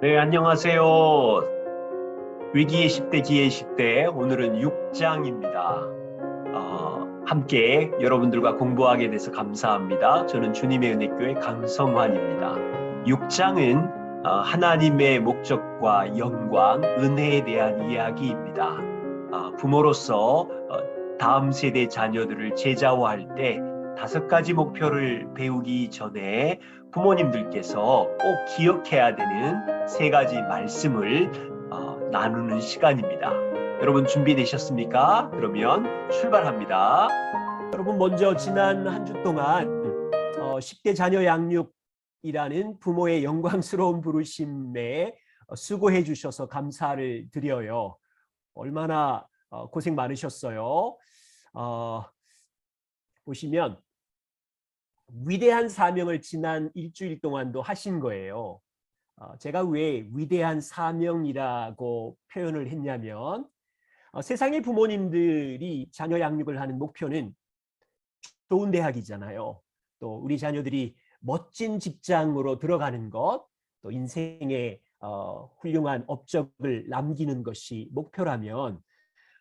네, 안녕하세요. 위기의 10대, 기회의 10대, 오늘은 6장입니다. 어, 함께 여러분들과 공부하게 돼서 감사합니다. 저는 주님의 은혜교회 강성환입니다. 6장은 어, 하나님의 목적과 영광, 은혜에 대한 이야기입니다. 어, 부모로서 어, 다음 세대 자녀들을 제자화할 때 다섯 가지 목표를 배우기 전에 부모님들께서 꼭 기억해야 되는 세 가지 말씀을 어, 나누는 시간입니다. 여러분 준비되셨습니까? 그러면 출발합니다. 여러분 먼저 지난 한 주 동안 어, 10대 자녀 양육이라는 부모의 영광스러운 부르심에 어, 수고해 주셔서 감사를 드려요. 얼마나 어, 고생 많으셨어요. 어, 보시면 위대한 사명을 지난 일주일 동안도 하신 거예요. 어, 제가 왜 위대한 사명이라고 표현을 했냐면 어, 세상의 부모님들이 자녀 양육을 하는 목표는 좋은 대학이잖아요. 또 우리 자녀들이 멋진 직장으로 들어가는 것, 또 인생의 어, 훌륭한 업적을 남기는 것이 목표라면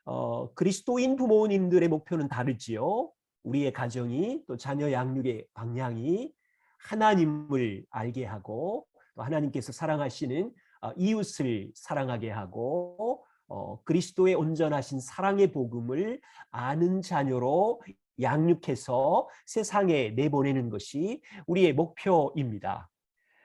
어, 그리스도인 부모님들의 목표는 다르지요. 우리의 가정이 또 자녀 양육의 방향이 하나님을 알게 하고 또 하나님께서 사랑하시는 어, 이웃을 사랑하게 하고 어, 그리스도의 온전하신 사랑의 복음을 아는 자녀로 양육해서 세상에 내보내는 것이 우리의 목표입니다.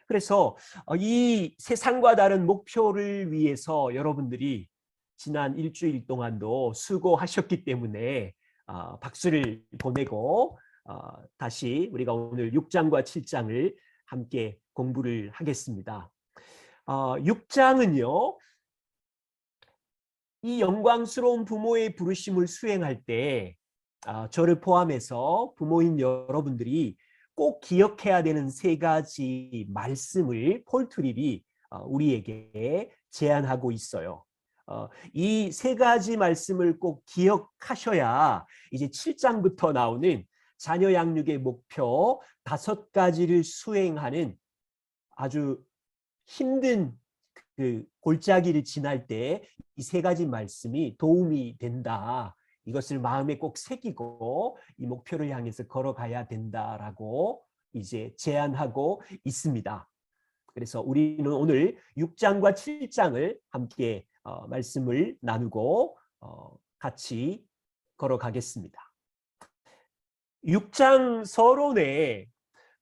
그래서 어, 이 세상과 다른 목표를 위해서 여러분들이 지난 일주일 동안도 수고하셨기 때문에 어, 박수를 보내고 어, 다시 우리가 오늘 6장과 7장을 함께 공부를 하겠습니다. 어, 6장은요. 이 영광스러운 부모의 부르심을 수행할 때 어, 저를 포함해서 부모인 여러분들이 꼭 기억해야 되는 세 가지 말씀을 폴트립이 어, 우리에게 제안하고 있어요. 어, 이 세 가지 말씀을 꼭 기억하셔야 이제 7장부터 나오는 자녀 양육의 목표 다섯 가지를 수행하는 아주 힘든 그 골짜기를 지날 때 이 세 가지 말씀이 도움이 된다. 이것을 마음에 꼭 새기고 이 목표를 향해서 걸어가야 된다라고 이제 제안하고 있습니다. 그래서 우리는 오늘 6장과 7장을 함께 어, 말씀을 나누고 어, 같이 걸어가겠습니다. 6장 서론에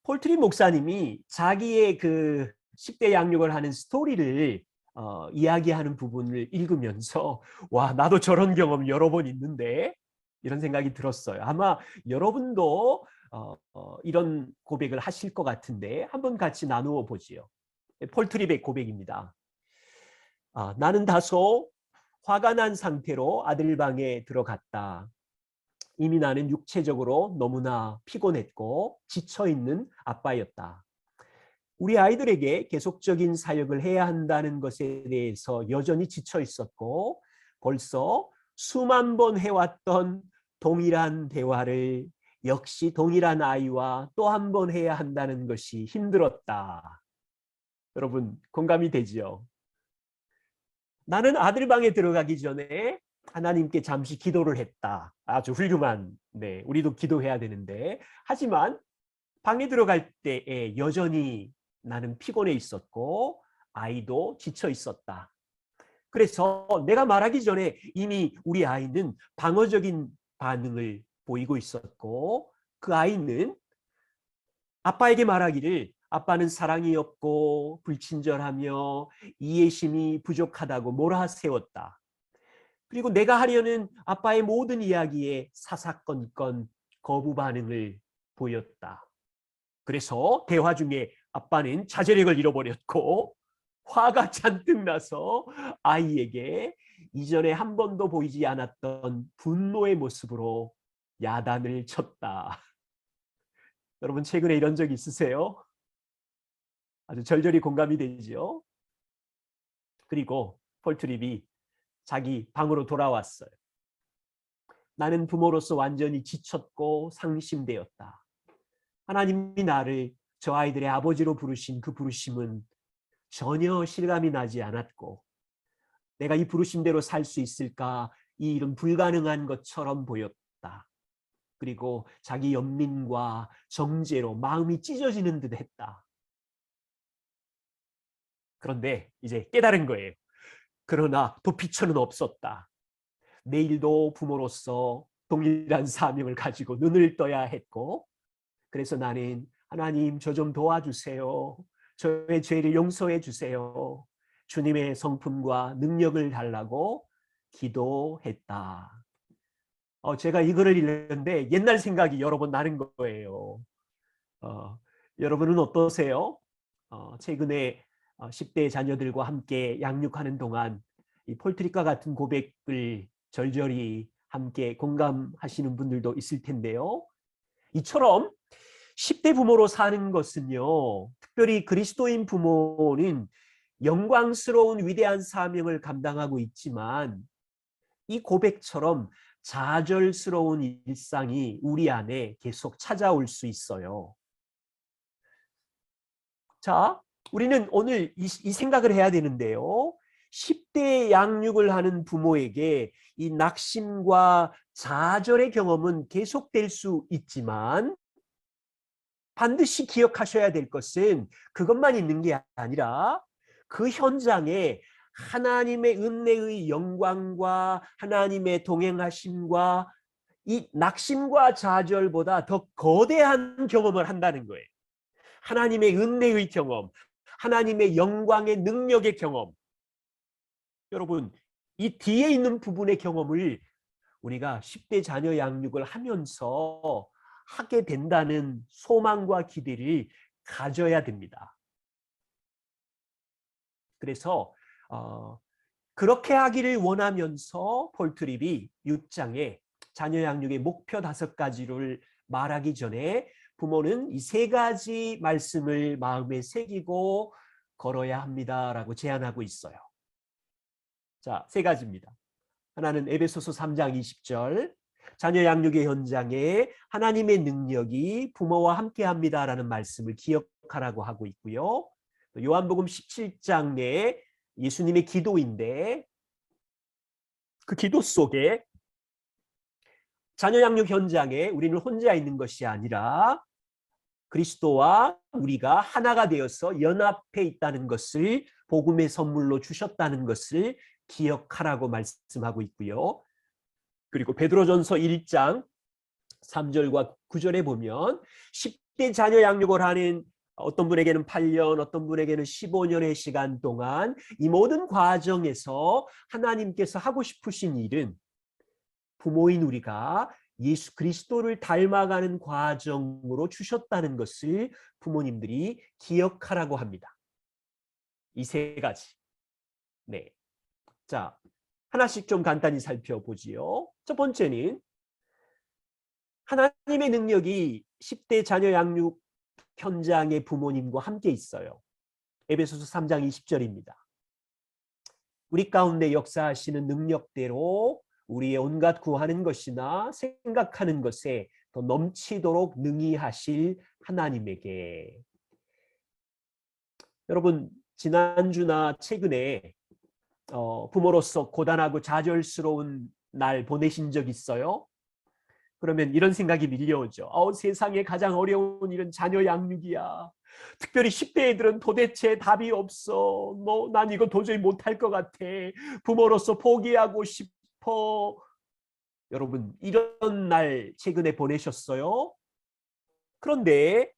폴트리 목사님이 자기의 그 10대 양육을 하는 스토리를 어, 이야기하는 부분을 읽으면서 와 나도 저런 경험 여러 번 있는데 이런 생각이 들었어요. 아마 여러분도 어, 어, 이런 고백을 하실 것 같은데 한번 같이 나누어 보지요. 폴트립의 고백입니다. 아, 나는 다소 화가 난 상태로 아들 방에 들어갔다. 이미 나는 육체적으로 너무나 피곤했고 지쳐 있는 아빠였다. 우리 아이들에게 계속적인 사역을 해야 한다는 것에 대해서 여전히 지쳐 있었고 벌써 수만 번 해왔던 동일한 대화를 역시 동일한 아이와 또 한 번 해야 한다는 것이 힘들었다. 여러분 공감이 되지요? 나는 아들 방에 들어가기 전에 하나님께 잠시 기도를 했다. 아주 훌륭한. 네, 우리도 기도해야 되는데 하지만 방에 들어갈 때에 여전히 나는 피곤해 있었고 아이도 지쳐 있었다. 그래서 내가 말하기 전에 이미 우리 아이는 방어적인 반응을 보이고 있었고 그 아이는 아빠에게 말하기를 아빠는 사랑이 없고 불친절하며 이해심이 부족하다고 몰아세웠다. 그리고 내가 하려는 아빠의 모든 이야기에 사사건건 거부 반응을 보였다. 그래서 대화 중에 아빠는 자제력을 잃어버렸고 화가 잔뜩 나서 아이에게 이전에 한 번도 보이지 않았던 분노의 모습으로 야단을 쳤다. 여러분 최근에 이런 적 있으세요? 아주 절절히 공감이 되지요. 그리고 폴트립이 자기 방으로 돌아왔어요. 나는 부모로서 완전히 지쳤고 상심되었다. 하나님이 나를 저 아이들의 아버지로 부르신 그 부르심은 전혀 실감이 나지 않았고 내가 이 부르심대로 살 수 있을까 이 일은 불가능한 것처럼 보였다. 그리고 자기 연민과 정죄로 마음이 찢어지는 듯 했다. 그런데 이제 깨달은 거예요. 그러나 도피처는 없었다. 내일도 부모로서 동일한 사명을 가지고 눈을 떠야 했고 그래서 나는 하나님 저 좀 도와주세요. 저의 죄를 용서해 주세요. 주님의 성품과 능력을 달라고 기도했다. 어, 제가 이거를 읽는데 옛날 생각이 여러 번 나는 거예요. 어, 여러분은 어떠세요? 어, 최근에 10대 자녀들과 함께 양육하는 동안 이 폴트리과 같은 고백을 절절히 함께 공감하시는 분들도 있을 텐데요. 이처럼 10대 부모로 사는 것은요. 특별히 그리스도인 부모는 영광스러운 위대한 사명을 감당하고 있지만 이 고백처럼 좌절스러운 일상이 우리 안에 계속 찾아올 수 있어요. 자, 우리는 오늘 이, 이 생각을 해야 되는데요. 10대 양육을 하는 부모에게 이 낙심과 좌절의 경험은 계속될 수 있지만 반드시 기억하셔야 될 것은 그것만 있는 게 아니라 그 현장에 하나님의 은혜의 영광과 하나님의 동행하심과 이 낙심과 좌절보다 더 거대한 경험을 한다는 거예요. 하나님의 은혜의 경험, 하나님의 영광의 능력의 경험. 여러분, 이 뒤에 있는 부분의 경험을 우리가 10대 자녀 양육을 하면서 하게 된다는 소망과 기대를 가져야 됩니다. 그래서 어, 그렇게 하기를 원하면서 폴트립이 6장에 자녀 양육의 목표 다섯 가지를 말하기 전에 부모는 이 세 가지 말씀을 마음에 새기고 걸어야 합니다라고 제안하고 있어요. 자, 세 가지입니다. 하나는 에베소서 3장 20절 자녀 양육의 현장에 하나님의 능력이 부모와 함께 합니다라는 말씀을 기억하라고 하고 있고요. 요한복음 17장에 예수님의 기도인데 그 기도 속에 자녀 양육 현장에 우리는 혼자 있는 것이 아니라 그리스도와 우리가 하나가 되어서 연합해 있다는 것을 복음의 선물로 주셨다는 것을 기억하라고 말씀하고 있고요. 그리고 베드로전서 1장 3절과 9절에 보면 10대 자녀 양육을 하는 어떤 분에게는 8년, 어떤 분에게는 15년의 시간 동안 이 모든 과정에서 하나님께서 하고 싶으신 일은 부모인 우리가 예수 그리스도를 닮아가는 과정으로 주셨다는 것을 부모님들이 기억하라고 합니다. 이 세 가지. 네. 자, 하나씩 좀 간단히 살펴보지요. 첫 번째는 하나님의 능력이 10대 자녀 양육 현장의 부모님과 함께 있어요. 에베소서 3장 20절입니다. 우리 가운데 역사하시는 능력대로 우리의 온갖 구하는 것이나 생각하는 것에 더 넘치도록 능히 하실 하나님에게 여러분 지난주나 최근에 어, 부모로서 고단하고 좌절스러운 날 보내신 적 있어요? 그러면 이런 생각이 밀려오죠. 어, 세상에 가장 어려운 일은 자녀 양육이야. 특별히 10대 애들은 도대체 답이 없어. 뭐, 난 이거 도저히 못할 것 같아. 부모로서 포기하고 싶어. 여러분, 이런 날 최근에 보내셨어요? 그런데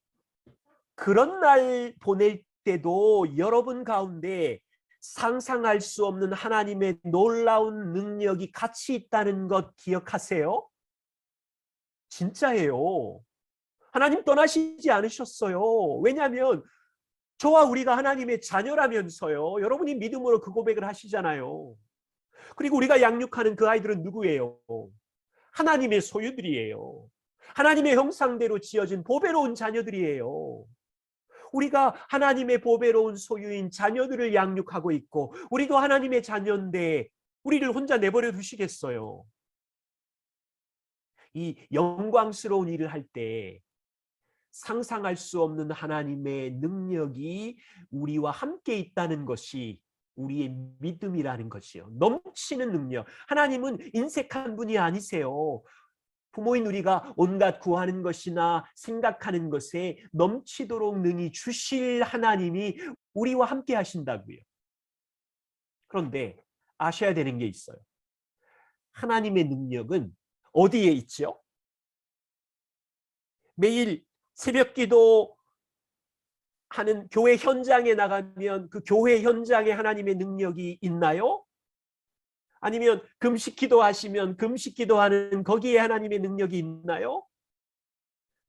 그런 날 보낼 때도 여러분 가운데 상상할 수 없는 하나님의 놀라운 능력이 같이 있다는 것 기억하세요? 진짜예요. 하나님 떠나시지 않으셨어요. 왜냐하면 저와 우리가 하나님의 자녀라면서요. 여러분이 믿음으로 그 고백을 하시잖아요. 그리고 우리가 양육하는 그 아이들은 누구예요? 하나님의 소유들이에요. 하나님의 형상대로 지어진 보배로운 자녀들이에요. 우리가 하나님의 보배로운 소유인 자녀들을 양육하고 있고 우리도 하나님의 자녀인데 우리를 혼자 내버려 두시겠어요? 이 영광스러운 일을 할 때 상상할 수 없는 하나님의 능력이 우리와 함께 있다는 것이 우리의 믿음이라는 것이요. 넘치는 능력. 하나님은 인색한 분이 아니세요. 부모인 우리가 온갖 구하는 것이나 생각하는 것에 넘치도록 능히 주실 하나님이 우리와 함께 하신다고요. 그런데 아셔야 되는 게 있어요. 하나님의 능력은 어디에 있죠? 매일 새벽 기도 하는 교회 현장에 나가면 그 교회 현장에 하나님의 능력이 있나요? 아니면 금식 기도하시면 금식 기도하는 거기에 하나님의 능력이 있나요?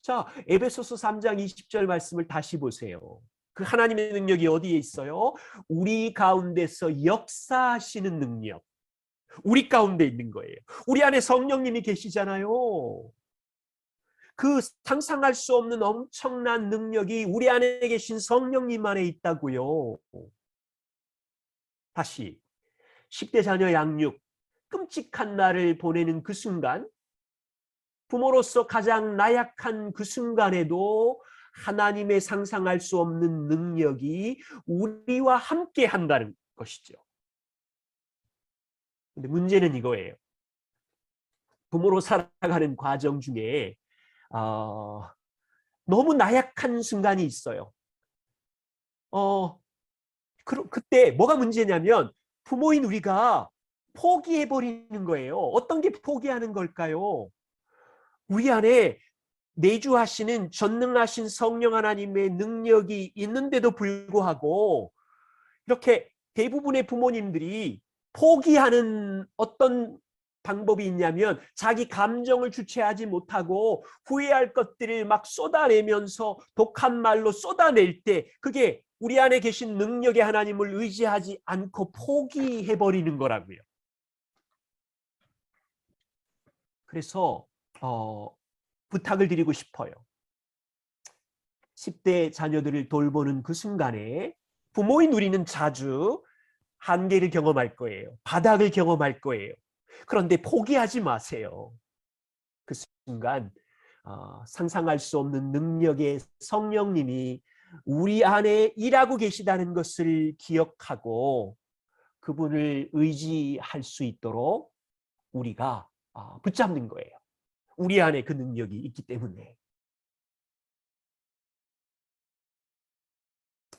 자, 에베소서 3장 20절 말씀을 다시 보세요. 그 하나님의 능력이 어디에 있어요? 우리 가운데서 역사하시는 능력. 우리 가운데 있는 거예요. 우리 안에 성령님이 계시잖아요. 그 상상할 수 없는 엄청난 능력이 우리 안에 계신 성령님 안에 있다고요. 다시 10대 자녀 양육 끔찍한 날을 보내는 그 순간 부모로서 가장 나약한 그 순간에도 하나님의 상상할 수 없는 능력이 우리와 함께 한다는 것이죠. 근데 문제는 이거예요. 부모로 살아가는 과정 중에 어, 너무 나약한 순간이 있어요. 어, 그, 그때 뭐가 문제냐면 부모인 우리가 포기해 버리는 거예요. 어떤 게 포기하는 걸까요? 우리 안에 내주하시는 전능하신 성령 하나님의 능력이 있는데도 불구하고 이렇게 대부분의 부모님들이 포기하는 어떤 방법이 있냐면 자기 감정을 주체하지 못하고 후회할 것들을 막 쏟아내면서 독한 말로 쏟아낼 때 그게 우리 안에 계신 능력의 하나님을 의지하지 않고 포기해 버리는 거라고요. 그래서 어, 부탁을 드리고 싶어요. 10대 자녀들을 돌보는 그 순간에 부모인 우리는 자주 한계를 경험할 거예요. 바닥을 경험할 거예요. 그런데 포기하지 마세요. 그 순간 어, 상상할 수 없는 능력의 성령님이 우리 안에 일하고 계시다는 것을 기억하고 그분을 의지할 수 있도록 우리가 어, 붙잡는 거예요. 우리 안에 그 능력이 있기 때문에.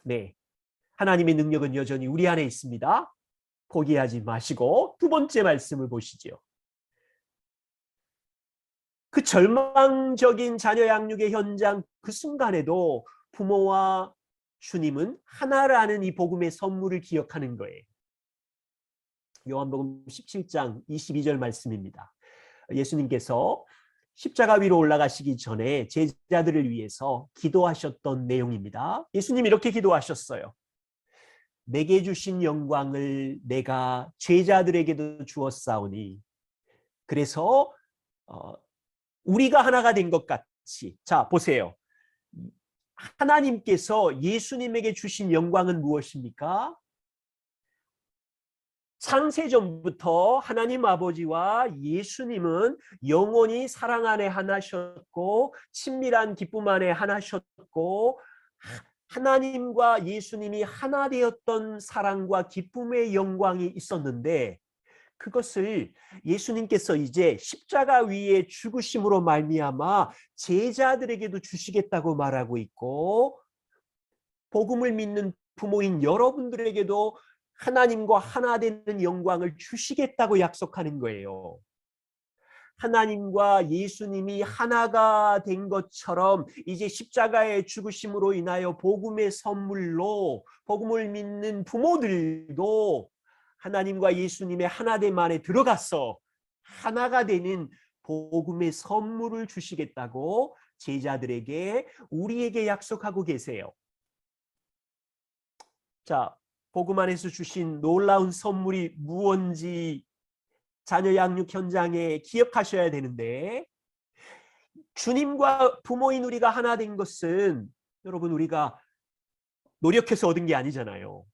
네. 하나님의 능력은 여전히 우리 안에 있습니다. 포기하지 마시고 두 번째 말씀을 보시죠. 그 절망적인 자녀 양육의 현장 그 순간에도 부모와 주님은 하나라는 이 복음의 선물을 기억하는 거예요. 요한복음 17장 22절 말씀입니다. 예수님께서 십자가 위로 올라가시기 전에 제자들을 위해서 기도하셨던 내용입니다. 예수님 이렇게 기도하셨어요. 내게 주신 영광을 내가 제자들에게도 주었사오니 그래서 어, 우리가 하나가 된 것 같이 자 보세요. 하나님께서 예수님에게 주신 영광은 무엇입니까? 창세전부터 하나님 아버지와 예수님은 영원히 사랑 안에 하나셨고 친밀한 기쁨 안에 하나셨고 하나님과 예수님이 하나 되었던 사랑과 기쁨의 영광이 있었는데 그것을 예수님께서 이제 십자가 위에 죽으심으로 말미암아 제자들에게도 주시겠다고 말하고 있고 복음을 믿는 부모인 여러분들에게도 하나님과 하나 되는 영광을 주시겠다고 약속하는 거예요. 하나님과 예수님이 하나가 된 것처럼 이제 십자가의 죽으심으로 인하여 복음의 선물로 복음을 믿는 부모들도 하나님과 예수님의 하나됨 안에 들어가서 하나가 되는 복음의 선물을 주시겠다고 제자들에게 우리에게 약속하고 계세요. 자, 복음 안에서 주신 놀라운 선물이 무언지 자녀 양육 현장에 기억하셔야 되는데 주님과 부모인 우리가 하나 된 것은 여러분 우리가 노력해서 얻은 게 아니잖아요.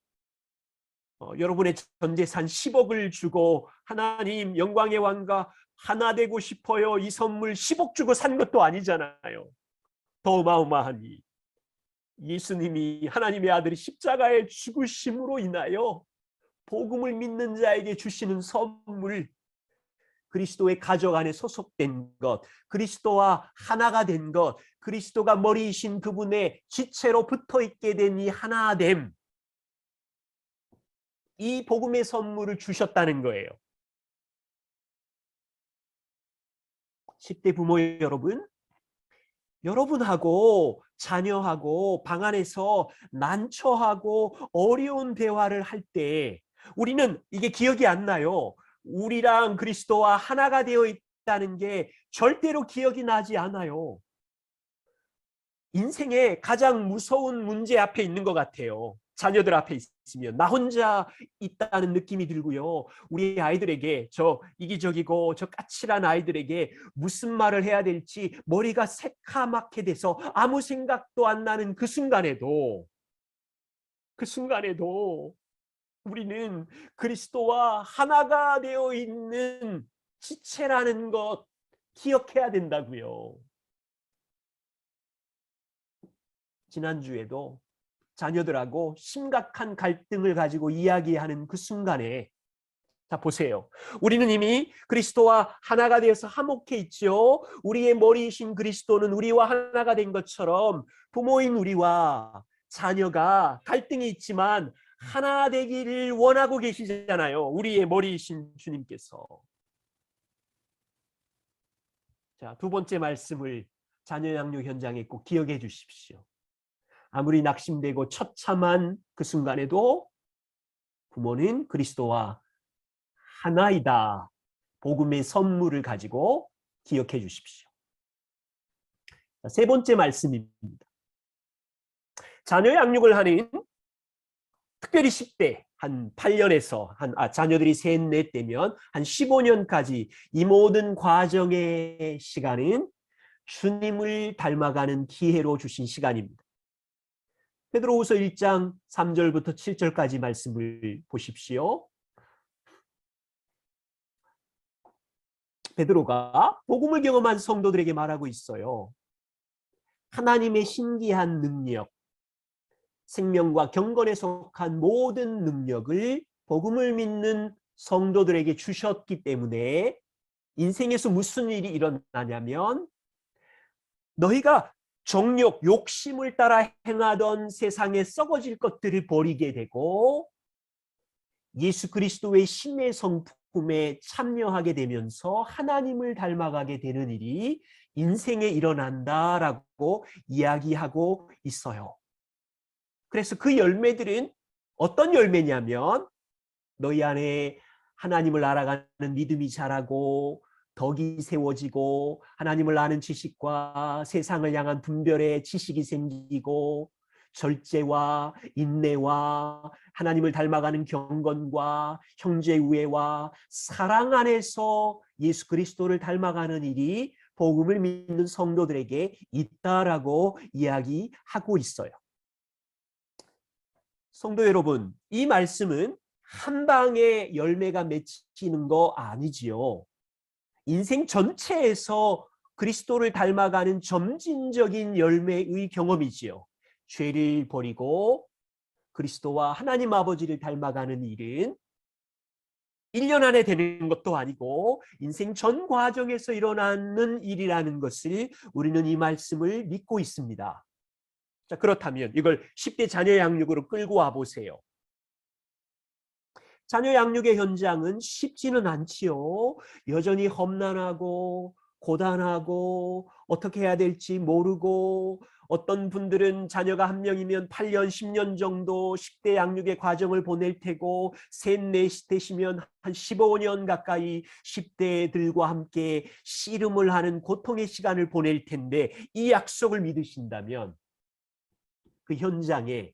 어, 여러분의 전 재산 10억을 주고 하나님 영광의 왕과 하나 되고 싶어요. 이 선물 10억 주고 산 것도 아니잖아요. 더 어마어마하니 예수님이 하나님의 아들이 십자가에 죽으심으로 인하여 복음을 믿는 자에게 주시는 선물 그리스도의 가족 안에 소속된 것, 그리스도와 하나가 된 것, 그리스도가 머리이신 그분의 지체로 붙어 있게 된 이 하나됨. 이 복음의 선물을 주셨다는 거예요. 10대 부모 여러분, 여러분하고 자녀하고 방 안에서 난처하고 어려운 대화를 할 때 우리는 이게 기억이 안 나요. 우리랑 그리스도와 하나가 되어 있다는 게 절대로 기억이 나지 않아요. 인생의 가장 무서운 문제 앞에 있는 것 같아요. 자녀들 앞에 있으면 나 혼자 있다는 느낌이 들고요. 우리 아이들에게 저 이기적이고 저 까칠한 아이들에게 무슨 말을 해야 될지 머리가 새카맣게 돼서 아무 생각도 안 나는 그 순간에도 그 순간에도 우리는 그리스도와 하나가 되어 있는 지체라는 것 기억해야 된다고요. 지난주에도 자녀들하고 심각한 갈등을 가지고 이야기하는 그 순간에 자 보세요. 우리는 이미 그리스도와 하나가 되어서 화목해 있죠. 우리의 머리이신 그리스도는 우리와 하나가 된 것처럼 부모인 우리와 자녀가 갈등이 있지만 하나 되기를 원하고 계시잖아요. 우리의 머리이신 주님께서. 자, 두 번째 말씀을 자녀 양육 현장에 꼭 기억해 주십시오. 아무리 낙심되고 처참한 그 순간에도 부모는 그리스도와 하나이다. 복음의 선물을 가지고 기억해 주십시오. 세 번째 말씀입니다. 자녀 양육을 하는 특별히 10대 한 8년에서 한 아, 자녀들이 셋, 넷 되면 한 15년까지 이 모든 과정의 시간은 주님을 닮아가는 기회로 주신 시간입니다. 베드로후서 1장 3절부터 7절까지 말씀을 보십시오. 베드로가 복음을 경험한 성도들에게 말하고 있어요. 하나님의 신기한 능력, 생명과 경건에 속한 모든 능력을 복음을 믿는 성도들에게 주셨기 때문에 인생에서 무슨 일이 일어나냐면 너희가 정욕, 욕심을 따라 행하던 세상에 썩어질 것들을 버리게 되고 예수 그리스도의 신의 성품에 참여하게 되면서 하나님을 닮아가게 되는 일이 인생에 일어난다라고 이야기하고 있어요. 그래서 그 열매들은 어떤 열매냐면 너희 안에 하나님을 알아가는 믿음이 자라고 덕이 세워지고 하나님을 아는 지식과 세상을 향한 분별의 지식이 생기고 절제와 인내와 하나님을 닮아가는 경건과 형제 우애와 사랑 안에서 예수 그리스도를 닮아가는 일이 복음을 믿는 성도들에게 있다라고 이야기하고 있어요. 성도 여러분, 이 말씀은 한 방에 열매가 맺히는 거 아니지요. 인생 전체에서 그리스도를 닮아가는 점진적인 열매의 경험이지요. 죄를 버리고 그리스도와 하나님 아버지를 닮아가는 일은 1년 안에 되는 것도 아니고 인생 전 과정에서 일어나는 일이라는 것을 우리는 이 말씀을 믿고 있습니다. 자, 그렇다면 이걸 10대 자녀 양육으로 끌고 와 보세요. 자녀 양육의 현장은 쉽지는 않지요. 여전히 험난하고 고단하고 어떻게 해야 될지 모르고 어떤 분들은 자녀가 한 명이면 8년, 10년 정도 10대 양육의 과정을 보낼 테고 셋, 넷 되시면 한 15년 가까이 10대들과 함께 씨름을 하는 고통의 시간을 보낼 텐데 이 약속을 믿으신다면 그 현장에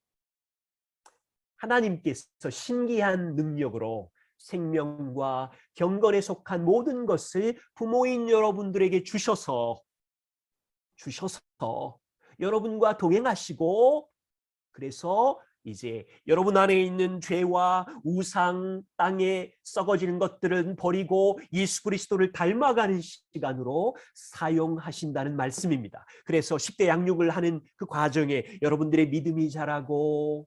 하나님께서 신기한 능력으로 생명과 경건에 속한 모든 것을 부모인 여러분들에게 주셔서 주셔서 여러분과 동행하시고 그래서 이제 여러분 안에 있는 죄와 우상, 땅에 썩어지는 것들은 버리고 예수 그리스도를 닮아가는 시간으로 사용하신다는 말씀입니다. 그래서 10대 양육을 하는 그 과정에 여러분들의 믿음이 자라고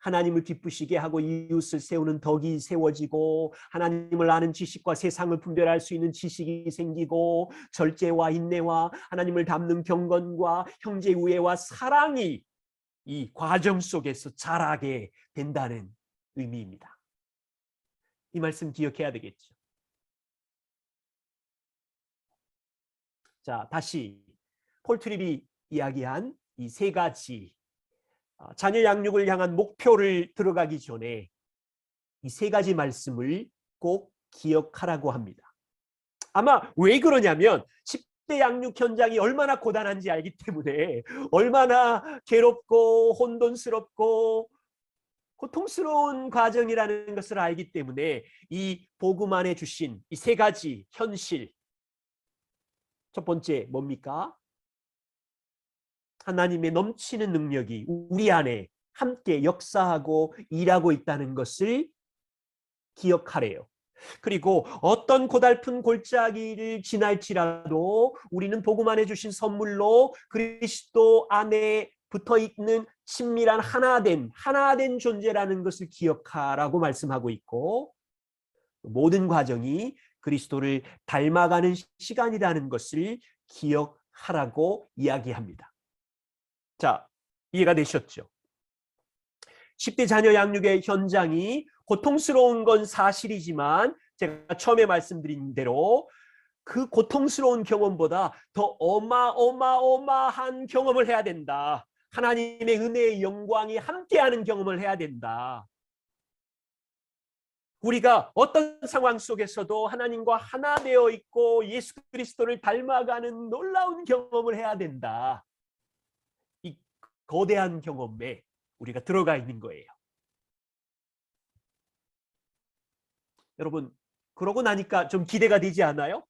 하나님을 기쁘시게 하고 이웃을 세우는 덕이 세워지고 하나님을 아는 지식과 세상을 분별할 수 있는 지식이 생기고 절제와 인내와 하나님을 닮는 경건과 형제 우애와 사랑이 이 과정 속에서 자라게 된다는 의미입니다. 이 말씀 기억해야 되겠죠. 자, 다시 폴트립이 이야기한 이 세 가지 아, 자녀 양육을 향한 목표를 들어가기 전에 이 세 가지 말씀을 꼭 기억하라고 합니다. 아마 왜 그러냐면 10 대 양육 현장이 얼마나 고단한지 알기 때문에 얼마나 괴롭고 혼돈스럽고 고통스러운 과정이라는 것을 알기 때문에 이 복음 안에 주신 이 세 가지 현실 첫 번째 뭡니까? 하나님의 넘치는 능력이 우리 안에 함께 역사하고 일하고 있다는 것을 기억하래요. 그리고 어떤 고달픈 골짜기를 지날지라도 우리는 복음 안에 주신 선물로 그리스도 안에 붙어 있는 친밀한 하나된 하나된 존재라는 것을 기억하라고 말씀하고 있고 모든 과정이 그리스도를 닮아가는 시간이라는 것을 기억하라고 이야기합니다. 자, 이해가 되셨죠? 10대 자녀 양육의 현장이 고통스러운 건 사실이지만 제가 처음에 말씀드린 대로 그 고통스러운 경험보다 더 어마어마어마한 경험을 해야 된다. 하나님의 은혜의 영광이 함께하는 경험을 해야 된다. 우리가 어떤 상황 속에서도 하나님과 하나 되어 있고 예수 그리스도를 닮아가는 놀라운 경험을 해야 된다. 이 거대한 경험에 우리가 들어가 있는 거예요. 여러분, 그러고 나니까 좀 기대가 되지 않아요?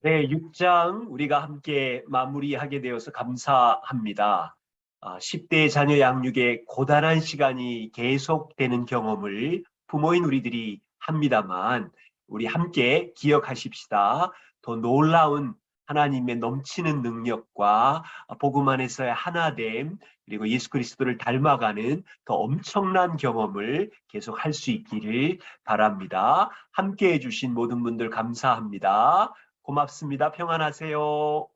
네, 6장 우리가 함께 마무리하게 되어서 감사합니다. 아, 10대 자녀 양육의 고단한 시간이 계속되는 경험을 부모인 우리들이 합니다만 우리 함께 기억하십시다. 더 놀라운 하나님의 넘치는 능력과 복음 안에서의 하나됨 그리고 예수 그리스도를 닮아가는 더 엄청난 경험을 계속 할 수 있기를 바랍니다. 함께 해주신 모든 분들 감사합니다. 고맙습니다. 평안하세요.